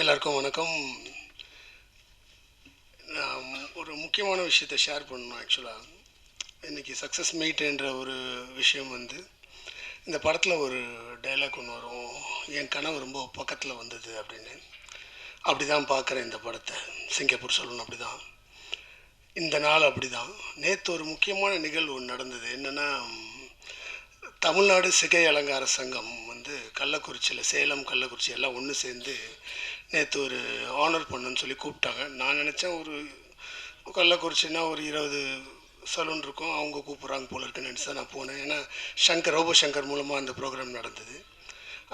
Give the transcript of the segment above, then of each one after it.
எல்லாருக்கும் வணக்கம். நான் ஒரு முக்கியமான விஷயத்தை ஷேர் பண்ணணும் ஆக்சுவலாக இன்றைக்கி சக்ஸஸ் மீட்ன்ற ஒரு விஷயம் வந்து இந்த படத்தில் ஒரு டைலாக் ஒன்று வரும். என் கனவு ரொம்ப பக்கத்தில் வந்தது அப்படின்னு. அப்படி தான் பார்க்குறேன் இந்த படத்தை. சிங்கப்பூர் சொல்லணும் அப்படி தான் இந்த நாள் அப்படி தான் நேற்று ஒரு முக்கியமான நிகழ்வு ஒன்று நடந்தது. என்னென்னா தமிழ்நாடு சிகை அலங்கார சங்கம் வந்து கள்ளக்குறிச்சியில் சேலம் கள்ளக்குறிச்சி எல்லாம் ஒன்று சேர்ந்து நேற்று ஒரு ஆனர் பண்ணுன்னு சொல்லி கூப்பிட்டாங்க. நான் நினச்சேன் ஒரு கள்ளக்குறிச்சின்னா ஒரு இருபது சலூன் இருக்கும். அவங்க கூப்பிட்றாங்க போல இருக்குன்னு நினச்சி தான் நான் போனேன். ஏன்னா சங்கர் ரோபோ சங்கர் மூலமாக அந்த ப்ரோக்ராம் நடந்தது.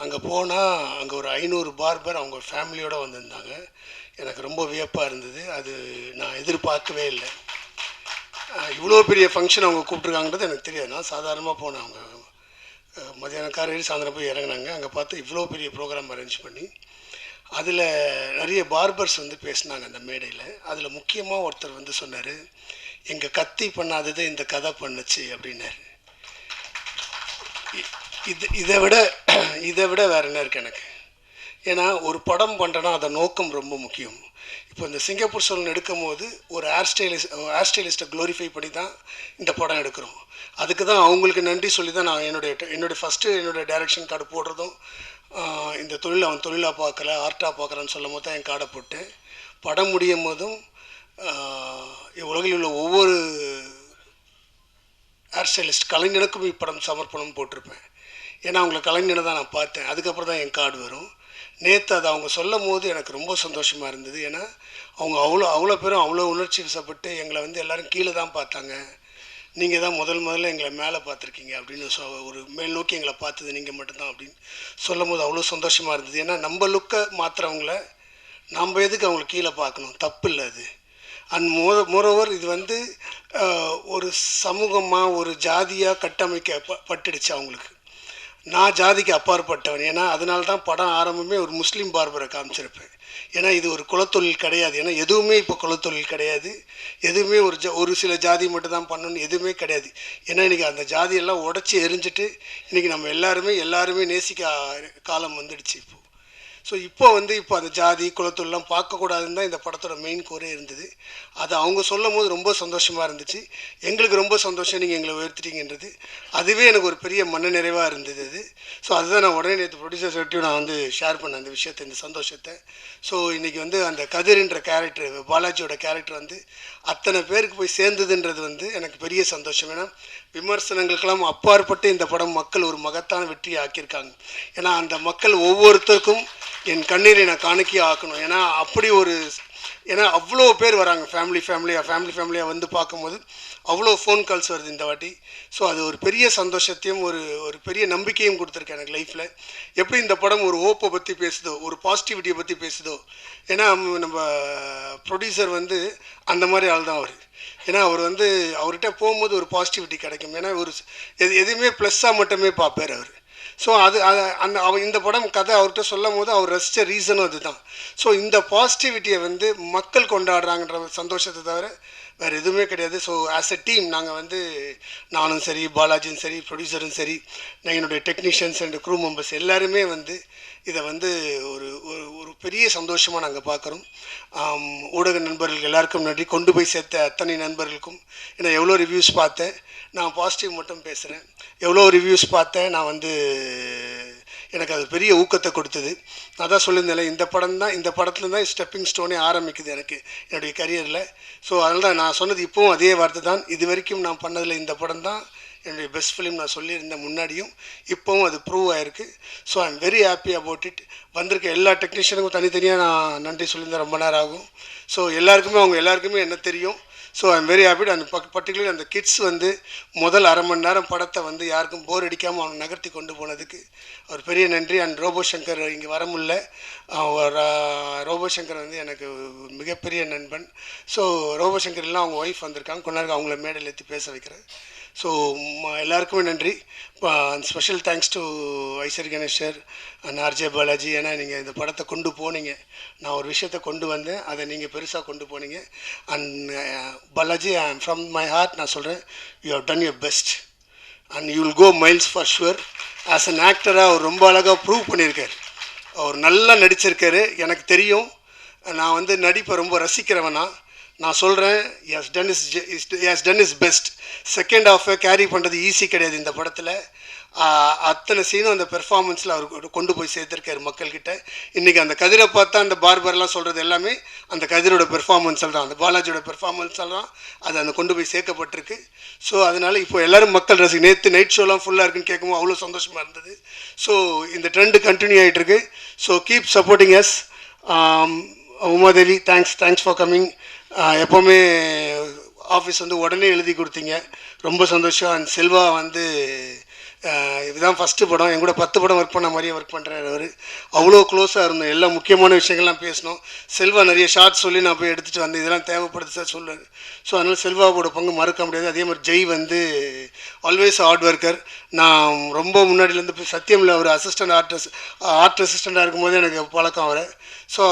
அங்கே போனால் அங்கே ஒரு ஐநூறு பார்பர் அவங்க ஃபேமிலியோடு வந்திருந்தாங்க. எனக்கு ரொம்ப வியப்பாக இருந்தது. அது நான் எதிர்பார்க்கவே இல்லை. இவ்வளோ பெரிய ஃபங்க்ஷன் அவங்க கூப்பிட்ருக்காங்கன்றது எனக்கு தெரியாது. நான் சாதாரணமாக போனேன் அவங்க மதியானம் காரையில் சாயந்தரம் போய் இறங்கினாங்க. அங்கே பார்த்து இவ்வளோ பெரிய ப்ரோக்ராம் அரேஞ்ச் பண்ணி அதில் நிறைய பார்பர்ஸ் வந்து பேசினாங்க அந்த மேடையில். அதில் முக்கியமாக ஒருத்தர் வந்து சொன்னார் எங்கள் கத்தி பண்ணாதது இந்த கதை பண்ணுச்சு அப்படின்னாரு. இது இதை விட இதை விட வேற என்ன இருக்கு எனக்கு? ஏன்னா ஒரு படம் பண்ணுறேன்னா அதை நோக்கம் ரொம்ப முக்கியம். இப்போ இந்த சிங்கப்பூர் சோழன் எடுக்கும் போது ஒரு ஹேர் ஸ்டைலிஸ்ட் ஹேர் ஸ்டைலிஸ்ட்டை க்ளோரிஃபை பண்ணி தான் இந்த படம் எடுக்கிறோம். அதுக்கு தான் அவங்களுக்கு நன்றி சொல்லி தான் நான் என்னுடைய என்னுடைய ஃபஸ்ட்டு என்னுடைய டைரக்ஷன் கார்டு போடுறதும் இந்த தொழில் அவன் தொழிலாக பார்க்கல ஆர்ட்டாக பார்க்குறான்னு சொல்லும் போது தான் என் கார்டை போட்டேன். படம் முடியும் போதும் உலகில் உள்ள ஒவ்வொரு ஹேர் ஸ்டைலிஸ்ட் கலைஞனுக்கும் இப்படம் சமர்ப்பணம் போட்டிருப்பேன். ஏன்னா அவங்களை கலைஞனை தான் நான் பார்த்தேன். அதுக்கப்புறம் தான் என் கார்டு வரும். நேற்று அதை அவங்க சொல்லும் போது எனக்கு ரொம்ப சந்தோஷமாக இருந்தது. ஏன்னா அவங்க அவ்வளோ அவ்வளோ பேரும் அவ்வளோ உணர்ச்சி வசப்பட்டு எங்களை வந்து எல்லோரும் கீழே தான் பார்த்தாங்க. நீங்கள் தான் முதல் முதல்ல எங்களை மேலே பார்த்துருக்கீங்க அப்படின்னு சொ ஒரு மேல் நோக்கி எங்களை பார்த்தது நீங்கள் மட்டும்தான் அப்படின்னு சொல்லும் போது அவ்வளோ சந்தோஷமாக இருந்தது. ஏன்னா நம்ம லுக்கை மாற்றுறவங்கள நம்ம எதுக்கு அவங்கள கீழே பார்க்கணும்? தப்பு இல்லை அது. அண்ட் மோ மோரோவர் இது வந்து ஒரு சமூகமாக ஒரு ஜாதியாக கட்டமைக்க ப- பட்டுடுச்சு அவங்களுக்கு. நான் ஜாதிக்கு அப்பாற்பட்டவன். ஏன்னா அதனால தான் படம் ஆரம்பமே ஒரு முஸ்லீம் பார்பரை காமிச்சிருப்பேன். ஏன்னா இது ஒரு குலத்தொழில் கிடையாது. ஏன்னா எதுவுமே இப்போ குலத்தொழில் கிடையாது. எதுவுமே ஒரு ஜ ஒரு சில ஜாதி மட்டும் தான் பண்ணணும்னு எதுவுமே கிடையாது. ஏன்னா இன்றைக்கி அந்த ஜாதியெல்லாம் உடச்சி எரிஞ்சிட்டு இன்றைக்கி நம்ம எல்லாருமே எல்லாருமே நேசிக்க காலம் வந்துடுச்சு இப்போ. ஸோ இப்போ வந்து இப்போ அந்த ஜாதி குலத்தொல்லாம் பார்க்கக்கூடாதுன்னு தான் இந்த படத்தோட மெயின் கோரே இருந்தது. அது அவங்க சொல்லும் போது ரொம்ப சந்தோஷமாக இருந்துச்சு. எங்களுக்கு ரொம்ப சந்தோஷம் நீங்கள் எங்களை உயர்த்திட்டீங்கன்றது. அதுவே எனக்கு ஒரு பெரிய மன நிறைவாக இருந்தது அது. ஸோ அதுதான் நான் உடனே நேற்று ப்ரொடியூசர் சொல்லிட்டு நான் வந்து ஷேர் பண்ணேன் அந்த விஷயத்தை இந்த சந்தோஷத்தை. ஸோ இன்றைக்கி வந்து அந்த கதிர்ன்ற கேரக்டர் பாலாஜியோட கேரக்டர் வந்து அத்தனை பேருக்கு போய் சேர்ந்ததுன்றது வந்து எனக்கு பெரிய சந்தோஷம். ஏன்னா விமர்சனங்களுக்கெல்லாம் அப்பாற்பட்டு இந்த படம் மக்கள் ஒரு மகத்தான வெற்றியை ஆக்கியிருக்காங்க. ஏன்னா அந்த மக்கள் ஒவ்வொருத்தருக்கும் என் கண்ணீரை நான் காணிக்கையாக ஆக்கணும் ஏன்னா அப்படி ஒரு ஏன்னா அவ்வளோ பேர் வராங்க. ஃபேமிலி ஃபேமிலியாக ஃபேமிலி ஃபேமிலியாக வந்து பார்க்கும்போது அவ்வளோ ஃபோன் கால்ஸ் வருது இந்த வாட்டி. ஸோ அது ஒரு பெரிய சந்தோஷத்தையும் ஒரு ஒரு பெரிய நம்பிக்கையும் கொடுத்துருக்கு எனக்கு லைஃப்பில் எப்படி இந்த படம் ஒரு ஓப்பை பற்றி பேசுதோ ஒரு பாசிட்டிவிட்டியை பற்றி பேசுதோ ஏன்னா நம்ம ப்ரொடியூசர் வந்து அந்த மாதிரி ஆள் தான் அவர். ஏன்னா அவர் வந்து அவர்கிட்ட போகும்போது ஒரு பாசிட்டிவிட்டி கிடைக்கும். ஏன்னா ஒரு எது எதுவுமே ப்ளஸ்ஸாக மட்டுமே பார்ப்பார் அவர். ஸோ அது அது அந்த அவர் இந்த படம் கதை அவர்கிட்ட சொல்லும் போது அவர் ரசித்த ரீசனும் அதுதான். ஸோ இந்த பாசிட்டிவிட்டியை வந்து மக்கள் கொண்டாடுறாங்கன்ற ஒரு சந்தோஷத்தை தவிர வேறு எதுவுமே கிடையாது. ஸோ ஆஸ் எ டீம் நாங்கள் வந்து நானும் சரி பாலாஜியும் சரி ப்ரொடியூசரும் சரி நான் என்னுடைய டெக்னீஷியன்ஸ் அண்ட் க்ரூ மெம்பர்ஸ் எல்லாருமே வந்து இதை வந்து ஒரு ஒரு ஒரு பெரிய சந்தோஷமாக நாங்கள் பார்க்குறோம் ஊடக நண்பர்கள் எல்லாருக்கும் நன்றி. கொண்டு போய் சேர்த்த அத்தனை நண்பர்களுக்கும் ஏன்னா எவ்வளோ ரிவ்யூஸ் பார்த்தேன். நான் பாசிட்டிவ் மட்டும் பேசுகிறேன் எவ்வளோ ரிவ்யூஸ் பார்த்தேன். நான் வந்து எனக்கு அது பெரிய ஊக்கத்தை கொடுத்தது. நான் தான் சொல்லியிருந்தேன் இந்த படம் தான் இந்த படத்துல தான் ஸ்டெப்பிங் ஸ்டோனே ஆரம்பிக்குது எனக்கு என்னுடைய கரியரில் ஸோ அதனால் தான் நான் சொன்னது இப்போவும் அதே வார்த்தை தான். இது வரைக்கும் நான் பண்ணதில் இந்த படம் தான். என்னுடைய பெஸ்ட் ஃபிலிம் நான் சொல்லியிருந்தேன் முன்னாடியும் இப்போவும் அது ப்ரூவ் ஆயிருக்கு. So I am very happy about it வந்திருக்க எல்லா டெக்னீஷியனுக்கும் தனித்தனியாக நான் நன்றி சொல்லியிருந்தேன். ரொம்ப நேரம் ஆகும். ஸோ எல்லாருக்குமே அவங்க எல்லாருக்குமே என்ன தெரியும்? So I am very happy அந்த பர்டிகுலர் அந்த கிட்ஸ் வந்து முதல் அரை மணி நேரம் படத்தை வந்து யாருக்கும் போர் அடிக்காமல் அவனை நகர்த்தி கொண்டு போனதுக்கு அவர் பெரிய நன்றி. அண்ட் ரோபோ சங்கர் இங்கே வர முடியல. அவர், ரோபோ சங்கர் வந்து எனக்கு மிகப்பெரிய நண்பன். ஸோ ரோபோ சங்கர் எல்லாம் அவங்க ஒய்ஃப் வந்திருக்காங்க. கொண்டாருக்கு அவங்கள மேடையில் ஏற்றி பேச வைக்கிறேன். ஸோ எல்லாருக்குமே நன்றி. Special thanks to Aishwar Ganeshar and RJ Balaji. ஏன்னா நீங்கள் இந்த படத்தை கொண்டு போனீங்க. நான் ஒரு விஷயத்தை கொண்டு வந்தேன். அதை நீங்கள் பெருசாக கொண்டு போனீங்க. And uh, Balaji I from my heart நான் சொல்கிறேன் you have done your best and you will go miles for sure as an ஆக்டராக அவர் ரொம்ப அழகாக ப்ரூவ் பண்ணியிருக்கார். அவர் நல்லா நடிச்சிருக்காரு. எனக்கு தெரியும். நான் வந்து நடிப்பை ரொம்ப ரசிக்கிறவனா. நான் சொல்கிறேன் yes done is yes done is best second ஹாஃபை carry பண்ணுறது ஈஸி கிடையாது இந்த படத்தில். அத்தனை சீனும் அந்த பெர்ஃபார்மன்ஸில் அவர் கொண்டு போய் சேர்த்துருக்காரு மக்கள்கிட்ட. இன்றைக்கி அந்த கதிரை பார்த்தா அந்த பார்பர்லாம் சொல்கிறது எல்லாமே அந்த கதிரோட பெர்ஃபார்மன்ஸில் தான் அந்த பாலாஜியோட பெர்ஃபார்மன்ஸில் தான் அது அந்த கொண்டு போய் சேர்க்கப்பட்டிருக்கு. ஸோ அதனால் இப்போ எல்லோரும் மக்கள் ரசி நேற்று நைட் ஷோலாம் ஃபுல்லாக இருக்குன்னு கேட்கும்போது அவ்வளோ சந்தோஷமாக இருந்தது. ஸோ இந்த ட்ரெண்டு கண்டினியூ ஆகிட்டு இருக்கு so keep supporting yes Umadevi thanks thanks for coming எப்போவுமே ஆஃபீஸ் வந்து உடனே எழுதி கொடுத்தீங்க. ரொம்ப சந்தோஷம். அண்ட் செல்வா வந்து இதுதான் ஃபஸ்ட்டு படம். என் கூட பத்து படம் ஒர்க் பண்ண மாதிரியே ஒர்க் பண்ணுறாரு அவர். அவ்வளோ க்ளோஸாக இருந்தோம். எல்லா முக்கியமான விஷயங்கள்லாம் பேசினோம். செல்வா நிறைய ஷார்ட் சொல்லி நான் போய் எடுத்துகிட்டு வந்தேன். இதெல்லாம் தேவைப்படுது சார் சொல்லுவார். ஸோ அதனால் செல்வாவோட பங்கு மறக்க முடியாது. அதே மாதிரி ஜெய் வந்து ஆல்வேஸ் ஹார்ட் ஒர்க்கர் நான் ரொம்ப முன்னாடியிலேருந்து போய் சத்தியமில் அவர் அசிஸ்டன்ட் ஆர்டிஸ்ட் ஆர்ட் அசிஸ்டண்ட்டாக இருக்கும்போது எனக்கு பழக்கம் அவர். ஸோ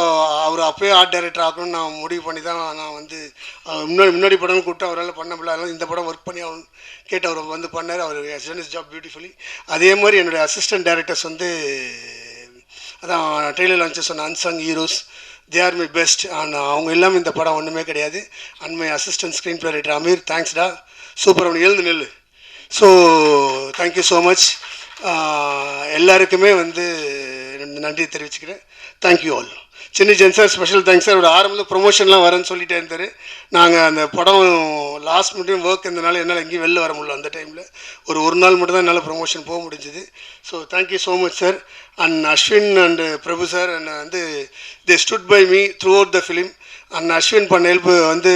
அவர் அப்போயே ஆர்ட் டைரக்டர் ஆகணும்னு நான் முடிவு பண்ணி தான் நான் வந்து முன்னாடி முன்னாடி படம் கூப்பிட்டு அவரால் பண்ண முடியல. இந்த படம் ஒர்க் பண்ணி அவன் கேட்டு அவர் வந்து பண்ணார். அவர் டன் ஜாப் பியூட்டிஃபுல்லி அதே மாதிரி என்னுடைய அசிஸ்டன்ட் டைரக்டர்ஸ் வந்து அதான் ட்ரெயிலர் லான்ச்சஸ் சொன்ன unsung heroes they are my best and அவங்க இல்லாமல் இந்த படம் ஒன்றுமே கிடையாது. And my assistant screenplay writer Ameer தேங்க்ஸ்டா super அவனு எழுந்து நெல் ஸோ தேங்க்யூ ஸோ மச் எல்லாருக்குமே வந்து நன்றி தெரிவிச்சுக்கிறேன். தேங்க்யூ ஆல் சின்ன ஜென் சார் ஸ்பெஷல் தேங்க்ஸ் சார் ஒரு ஆரம்பத்தில் ப்ரொமோஷன்லாம் வரேன்னு சொல்லிட்டே இருந்தார். நாங்கள் அந்த படம் லாஸ்ட் மினிட்டும் ஒர்க் இருந்தனால என்னால் எங்கேயும் வெளில வர முடியல அந்த டைமில் ஒரு ஒரு நாள் மட்டும் தான் என்னால் ப்ரொமோஷன் போக முடிஞ்சுது. So thank you so much sir and Ashwin and Prabhu sir and வந்து they stood by me throughout the film அண்ணன் அஸ்வின் பண்ண ஹெல்ப் வந்து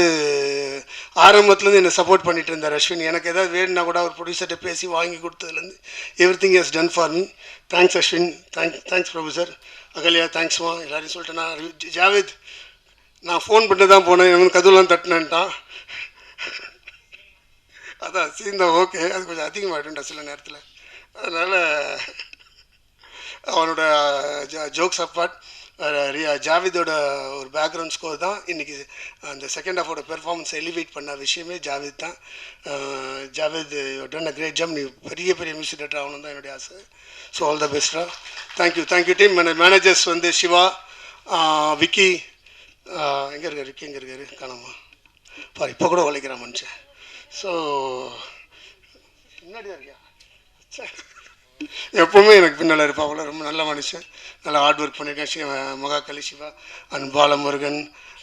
ஆரம்பத்துலேருந்து என்னை சப்போர்ட் பண்ணிட்டு இருந்தார் அஸ்வின். எனக்கு ஏதாவது வேணும்னா கூட அவர் ப்ரொடியூசர்கிட்ட பேசி வாங்கி கொடுத்ததுலேருந்து everything is done for me thanks Ashwin thank thanks professor Ahalya தேங்க்ஸ்மா எல்லாரையும் சொல்லிட்டேன். நான் ஜாவேத் நான் ஃபோன் பண்ணி தான் போனேன். இவன் கதவுலாம் தட்டினேன்ட்டான். அதான் சீந்தா ஓகே அது கொஞ்சம் அதிகமாகிட்டுண்டா சில நேரத்தில். அதனால் அவனோட ஜோக்ஸ் அப்பார்ட் ஜாவிதோட ஒரு பேக்ரவுண்ட் ஸ்கோர் தான். இன்றைக்கி அந்த செகண்ட் ஹாஃபோட பெர்ஃபார்மன்ஸ் எலிவேட் பண்ண விஷயமே ஜாவித் தான். Javid done a great gem நீ பெரிய பெரிய மியூசிக் டேரக்டர் ஆகணும் தான் என்னுடைய ஆசை. ஸோ ஆல் த பெஸ்டா தேங்க்யூ தேங்க்யூ டீம் மேனேஜர்ஸ் வந்து சிவா விக்கி எங்கே இருக்கார்? விக்கி எங்கே இருக்காரு? காணாமா. பாரு இப்போ கூட உழைக்கிறான் மனுஷன். ஸோ முன்னாடி தான் இருக்கியா? சே எப்போவுமே எனக்கு பின்னால் இருப்பா. அவ்வளோ ரொம்ப நல்ல மனுஷன். நல்லா ஹார்ட் ஒர்க் பண்ணியிருக்கேன் சிவ மகாகலி சிவா அண்ட் பாலமுருகன்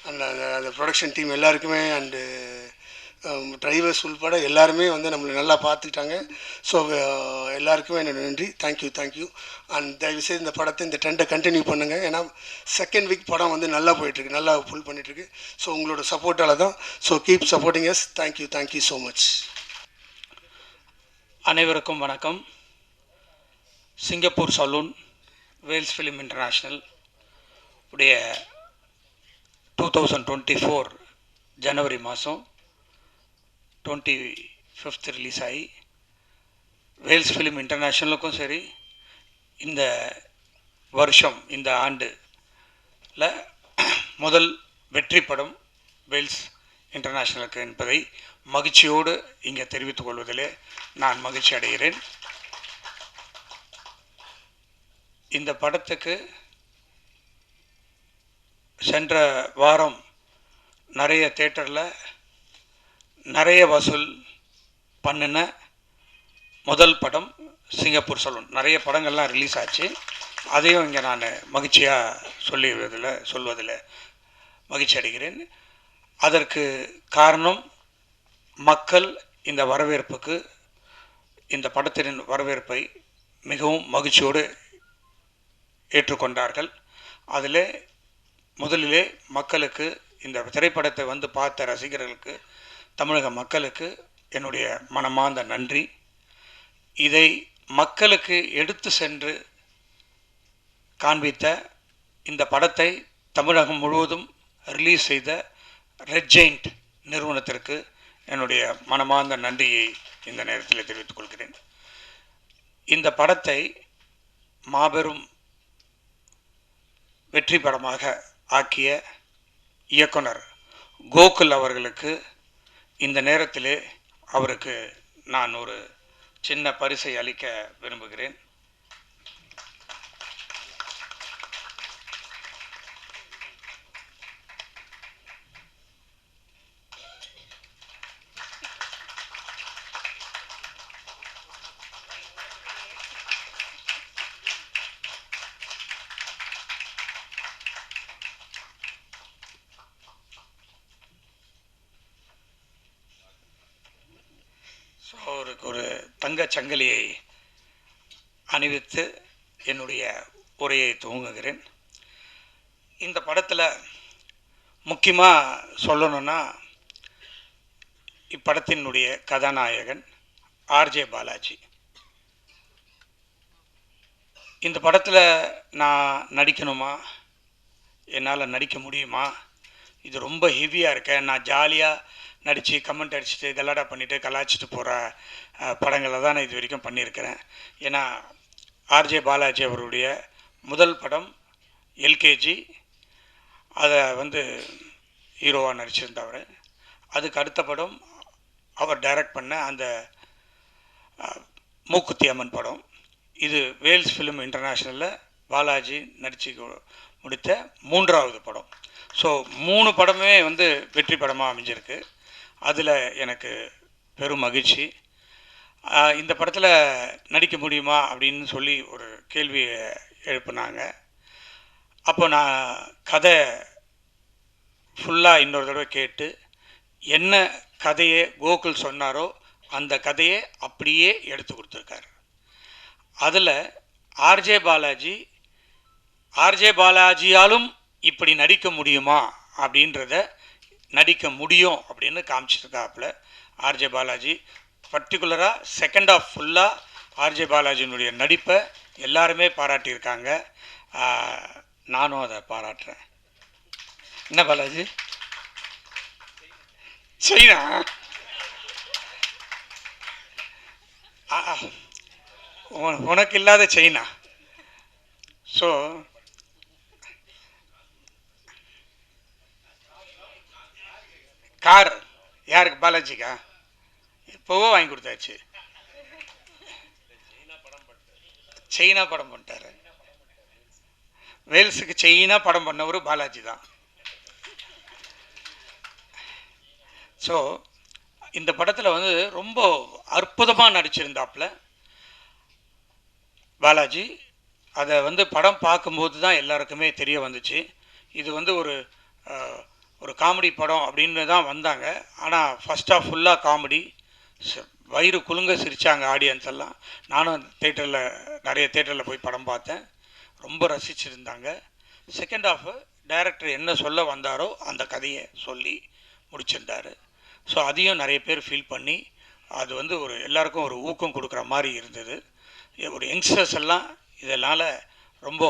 அண்ட் அந்த ப்ரொடக்ஷன் டீம் எல்லாருக்குமே அண்டு டிரைவர்ஸ் உள்பட எல்லாருமே வந்து நம்மளை நல்லா பார்த்துக்கிட்டாங்க. ஸோ எல்லாருக்குமே என்னோட நன்றி. தேங்க்யூ தேங்க்யூ அண்ட் தயவுசெய்து இந்த படத்தை இந்த ட்ரெண்டை கண்டினியூ பண்ணுங்கள் ஏன்னா செகண்ட் வீக் படம் வந்து நல்லா போயிட்டுருக்கு. நல்லா ஃபுல் பண்ணிகிட்ருக்கு ஸோ உங்களோட சப்போர்ட்டால் தான். So keep supporting yes thank you thank you so much அனைவருக்கும் வணக்கம். Singapore saloon Vels film international உடைய டூ தௌசண்ட் டுவெண்ட்டி ஃபோர் ஜனவரி மாதம் டுவெண்ட்டி ஃபிஃப்த் ரிலீஸ் ஆகி வேல்ஸ் ஃபிலிம் இன்டர்நேஷ்னலுக்கும் சரி இந்த வருஷம் இந்த ஆண்டுல முதல் வெற்றி படம் வேல்ஸ் இன்டர்நேஷ்னலுக்கு என்பதை மகிழ்ச்சியோடு இங்கே தெரிவித்துக் கொள்வதிலே நான் மகிழ்ச்சி அடைகிறேன். இந்த படத்துக்கு சென்ற வாரம் நிறைய தேட்டரில் நிறைய வசூல் பண்ணின முதல் படம் சிங்கப்பூர் சலூன். நிறைய படங்கள்லாம் ரிலீஸ் ஆச்சு. அதையும் இங்கே நான் மகிழ்ச்சியாக சொல்லிடுவதில் சொல்வதில் மகிழ்ச்சி அடைகிறேன். அதற்கு காரணம் மக்கள் இந்த வரவேற்புக்கு இந்த படத்தின் வரவேற்பை மிகவும் மகிழ்ச்சியோடு ஏற்றுக்கொண்டார்கள். அதில் முதலிலே மக்களுக்கு இந்த திரைப்படத்தை வந்து பார்த்த ரசிகர்களுக்கு தமிழக மக்களுக்கு என்னுடைய மனமார்ந்த நன்றி. இதை மக்களுக்கு எடுத்து சென்று காண்பித்த இந்த படத்தை தமிழகம் முழுவதும் ரிலீஸ் செய்த ரெட் ஜெயிண்ட் நிறுவனத்திற்கு என்னுடைய மனமார்ந்த நன்றியை இந்த நேரத்தில் தெரிவித்துக் கொள்கிறேன். இந்த படத்தை மாபெரும் வெற்றி படமாக ஆக்கிய இயக்குனர் கோகுல் அவர்களுக்கு இந்த நேரத்திலே அவருக்கு நான் ஒரு சின்ன பரிசை அளிக்க விரும்புகிறேன். தங்கச் சங்கிலியை அணிவித்து என்னுடைய உரையை துவங்குகிறேன். இந்த படத்தில் முக்கியமாக சொல்லணும்னா இப்படத்தினுடைய கதாநாயகன் ஆர்ஜே பாலாஜி. இந்த படத்தில் நான் நடிக்கணுமா? என்னால் நடிக்க முடியுமா? இது ரொம்ப ஹெவியாக இருக்கேன். நான் ஜாலியாக நடித்து கமெண்ட் அடிச்சுட்டு கல்லாடா பண்ணிவிட்டு கலாய்ச்சிட்டு போகிற படங்களை தான் நான் இது வரைக்கும் பண்ணியிருக்கிறேன். ஏன்னா ஆர்ஜே பாலாஜி அவருடைய முதல் படம் எல்கேஜி அதை வந்து ஹீரோவாக நடிச்சிருந்தவர். அதுக்கு அடுத்த படம் அவர் டைரக்ட் பண்ண அந்த மூக்குத்தி அம்மன் படம். இது வேல்ஸ் ஃபிலிம் இன்டர்நேஷ்னலில் பாலாஜி நடித்து முடித்த மூன்றாவது படம். ஸோ மூணு படமே வந்து வெற்றி படமாக அமைஞ்சிருக்கு. அதில் எனக்கு பெரும் மகிழ்ச்சி. இந்த படத்தில் நடிக்க முடியுமா அப்படின்னு சொல்லி ஒரு கேள்வியை எழுப்புனாங்க. அப்போ நான் கதை ஃபுல்லாக இன்னொரு தடவை கேட்டு என்ன கதையை கோகுல் சொன்னாரோ அந்த கதையை அப்படியே எடுத்து கொடுத்துருக்காரு. அதில் ஆர்ஜே பாலாஜி ஆர்ஜே பாலாஜியாலும் இப்படி நடிக்க முடியுமா அப்படின்றத நடிக்க முடியும் அப்படின்னு காமிச்சிருக்காப்புல. ஆர்ஜே பாலாஜி பர்டிகுலராக செகண்ட் ஆஃப் ஃபுல்லாக ஆர்ஜே பாலாஜியினுடைய நடிப்பை எல்லாருமே பாராட்டியிருக்காங்க. நானும் அதை பாராட்டுறேன். என்ன பாலாஜி? சைனா? ஆ, உனக்கு இல்லாத சைனா. ஸோ கார் யாருக்கு? பாலாஜிக்கா? இப்போவோ வாங்கி கொடுத்தாச்சு. சைனா படம் பண்ணிட்டாரு. வேல்ஸுக்கு சைனா படம் பண்ணவர் பாலாஜி தான். ஸோ இந்த படத்தில் வந்து ரொம்ப அற்புதமாக நடிச்சிருந்தாப்புல பாலாஜி. அதை வந்து படம் பார்க்கும்போது தான் எல்லாருக்குமே தெரிய வந்துச்சு. இது வந்து ஒரு ஒரு காமெடி படம் அப்படின்னு தான் வந்தாங்க. ஆனால் ஃபஸ்ட் ஆஃப் ஃபுல்லாக காமெடி. வயிறு குலுங்க சிரித்தாங்க ஆடியன்ஸ் எல்லாம். நானும் தேட்டரில் நிறைய தேட்டரில் போய் படம் பார்த்தேன். ரொம்ப ரசிச்சிருந்தாங்க. செகண்ட் ஆஃப் டைரக்டர் என்ன சொல்ல வந்தாரோ அந்த கதையை சொல்லி முடிச்சிருந்தாரு ஸோ அதையும் நிறைய பேர் ஃபீல் பண்ணி அது வந்து ஒரு எல்லாருக்கும் ஒரு ஊக்கம் கொடுக்குற மாதிரி இருந்தது. ஒரு யங்ஸ்டர்ஸ் எல்லாம் இதனால் ரொம்ப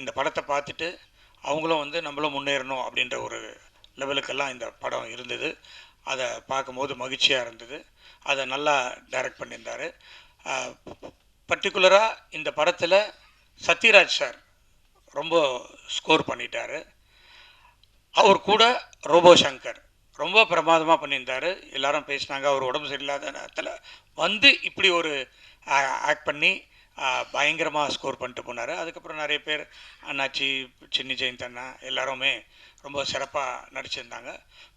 இந்த படத்தை பார்த்துட்டு அவங்களும் வந்து நம்மளும் முன்னேறணும் அப்படின்ற ஒரு லெவலுக்கெல்லாம் இந்த படம் இருந்தது. அதை பார்க்கும்போது மகிழ்ச்சியாக இருந்தது. அதை நல்லா டைரக்ட் பண்ணியிருந்தார். பர்டிகுலராக இந்த படத்தில் சத்யராஜ் சார் ரொம்ப ஸ்கோர் பண்ணிட்டார். அவர் கூட ரோபோ சங்கர் ரொம்ப பிரமாதமாக பண்ணியிருந்தாரு. எல்லாரும் பேசினாங்க அவர் உடம்பு சரியில்லாத நேரத்தில் வந்து இப்படி ஒரு ஆக்ட் பண்ணி பயங்கரமாக ஸ்கோர் பண்ணிட்டு போனார். அதுக்கப்புறம் நிறைய பேர் அண்ணாச்சி சின்னி ஜெயந்த் அண்ணா எல்லாருமே ரொம்ப சிறப்பாக நடிச்சிருந்தாங்க.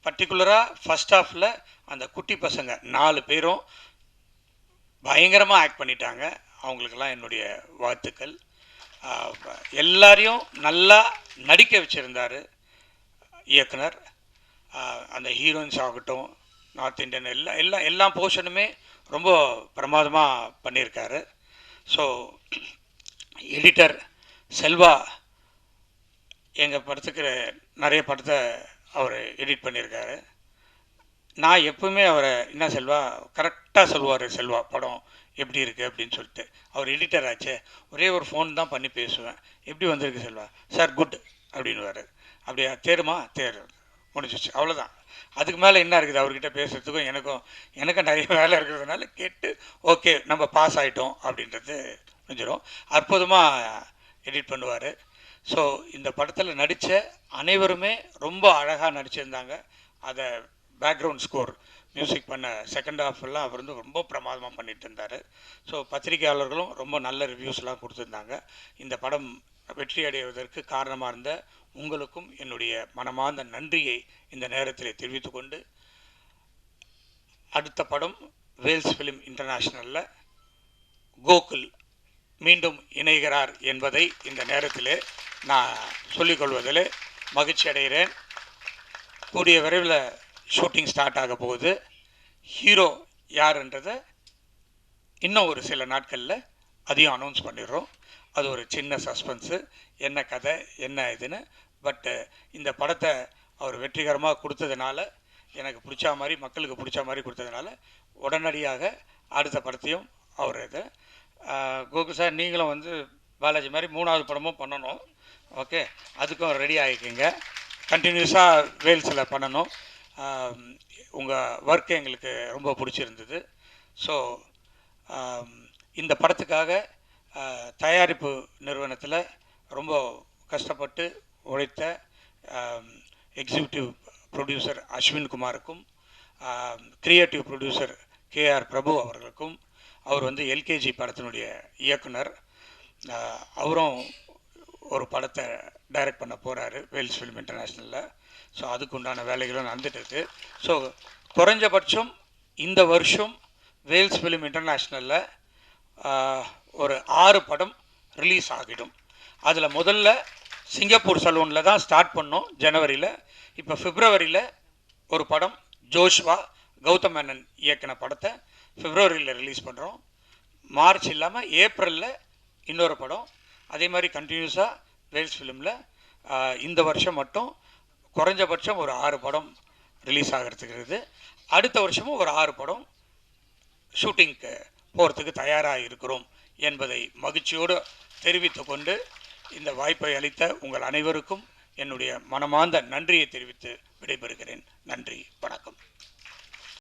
பர்டிகுலராக ஃபஸ்ட் ஹாஃபில் அந்த குட்டி பசங்க நாலு பேரும் பயங்கரமாக ஆக்ட் பண்ணிட்டாங்க. அவங்களுக்கெல்லாம் என்னுடைய வாழ்த்துக்கள். எல்லாரையும் நல்லா நடிக்க வச்சுருந்தார் இயக்குனர். அந்த ஹீரோயின்ஸ் ஆகட்டும் நார்த் இந்தியன் எல்லா எல்லா எல்லா போர்ஷனுமே ரொம்ப பிரமாதமாக பண்ணியிருக்காரு. ஸோ எடிட்டர் செல்வா எங்கள் படத்துக்கு நிறைய படத்தை அவர் எடிட் பண்ணியிருக்காரு. நான் எப்பவுமே அவரை என்ன செல்வா கரெக்டாக சொல்லுவார் செல்வா படம் எப்படி இருக்குது அப்படின்னு சொல்லிட்டு. அவர் எடிட்டர் ஆச்சே. ஒரே ஒரு ஃபோன் தான் பண்ணி பேசுவேன். எப்படி வந்திருக்கு செல்வா சார் குட் அப்படின்னுவார். அப்படியா? தேருமா? தேர். முடிஞ்சிச்சு அவ்வளோதான் அதுக்கு மேலே என்ன இருக்குது அவர்கிட்ட பேசுகிறதுக்கும் எனக்கும் எனக்கும் நிறைய வேலை இருக்கிறதுனால கேட்டு ஓகே நம்ம பாஸ் ஆகிட்டோம் அப்படின்றது முடிஞ்சிடும் அற்புதமாக எடிட் பண்ணுவார். ஸோ இந்த படத்தில் நடித்த அனைவருமே ரொம்ப அழகாக நடிச்சிருந்தாங்க. அதை பேக்ரவுண்ட் ஸ்கோர் மியூசிக் பண்ண செகண்ட் ஹாஃப் எல்லாம் அவர் வந்து ரொம்ப பிரமாதமாக பண்ணிட்டு இருந்தார். ஸோ பத்திரிகையாளர்களும் ரொம்ப நல்ல ரிவ்யூஸ்லாம் கொடுத்துருந்தாங்க. இந்த படம் வெற்றி அடைவதற்கு காரணமாக இருந்த உங்களுக்கும் என்னுடைய மனமார்ந்த நன்றியை இந்த நேரத்தில் தெரிவித்துக்கொண்டு அடுத்த படம் வேல்ஸ் ஃபிலிம் இன்டர்நேஷ்னலில் கோகுல் மீண்டும் இணைகிறார் என்பதை இந்த நேரத்தில் நான் சொல்லிக்கொள்வதில் மகிழ்ச்சி அடைகிறேன். கூடிய விரைவில் ஷூட்டிங் ஸ்டார்ட் ஆக போகுது. ஹீரோ யாருன்றதை இன்னும் ஒரு சில நாட்களில் அதையும் அனௌன்ஸ் பண்ணிடுறோம். அது ஒரு சின்ன சஸ்பென்ஸு என்ன கதை என்ன இதுன்னு. பட்டு இந்த படத்தை அவர் வெற்றிகரமாக கொடுத்ததுனால எனக்கு பிடிச்ச மாதிரி மக்களுக்கு பிடிச்ச மாதிரி கொடுத்ததுனால உடனடியாக அடுத்த படத்தையும் அவர் இது. கோகு சார் நீங்களும் வந்து பாலாஜி மாதிரி மூணாவது படமும் பண்ணணும். ஓகே அதுக்கும் ரெடி ஆகிக்கிங்க கண்டினியூஸாக வேல்ஸில் பண்ணணும். உங்கள் ஒர்க் எங்களுக்கு ரொம்ப பிடிச்சிருந்தது. ஸோ இந்த படத்துக்காக தயாரிப்பு நிறுவனத்தில் ரொம்ப கஷ்டப்பட்டு உழைத்த எக்ஸிக்யூட்டிவ் ப்ரொடியூசர் அஸ்வின் குமாருக்கும் கிரியேட்டிவ் ப்ரொடியூசர் கேஆர் பிரபு அவர்களுக்கும் அவர் வந்து எல்கேஜி படத்தினுடைய இயக்குனர். அவரும் ஒரு படத்தை டைரக்ட் பண்ண போகிறாரு வேல்ஸ் ஃபிலிம் இன்டர்நேஷ்னலில். ஸோ அதுக்கு உண்டான வேலைகளும் நடந்துட்டு ஸோ குறைஞ்சபட்சம் இந்த வருஷம் வேல்ஸ் ஃபிலிம் இன்டர்நேஷ்னலில் ஒரு ஆறு படம் ரிலீஸ் ஆகிடும். அதில் முதல்ல சிங்கப்பூர் சலூனில் தான் ஸ்டார்ட் பண்ணோம் ஜனவரியில். இப்போ ஃபிப்ரவரியில் ஒரு படம் ஜோஷ்வா கௌதம் மேனன் இயக்கின படத்தை ஃபிப்ரவரியில் ரிலீஸ் பண்ணுறோம் மார்ச் இல்லாமல் ஏப்ரலில் இன்னொரு படம். அதே மாதிரி கண்டினியூஸாக வேல்ஸ் ஃபிலிமில் இந்த வருஷம் மட்டும் குறைஞ்சபட்சம் ஒரு ஆறு படம் ரிலீஸ் ஆகிறதுக்கு இருக்குது. அடுத்த வருஷமும் ஒரு ஆறு படம் ஷூட்டிங்க்கு போகிறதுக்கு தயாராக இருக்கிறோம். என்பதை மகிழ்ச்சியோடு தெரிவித்து கொண்டு இந்த வாய்ப்பை அளித்த உங்கள் அனைவருக்கும் என்னுடைய மனமார்ந்த நன்றியை தெரிவித்து விடைபெறுகிறேன். நன்றி வணக்கம்.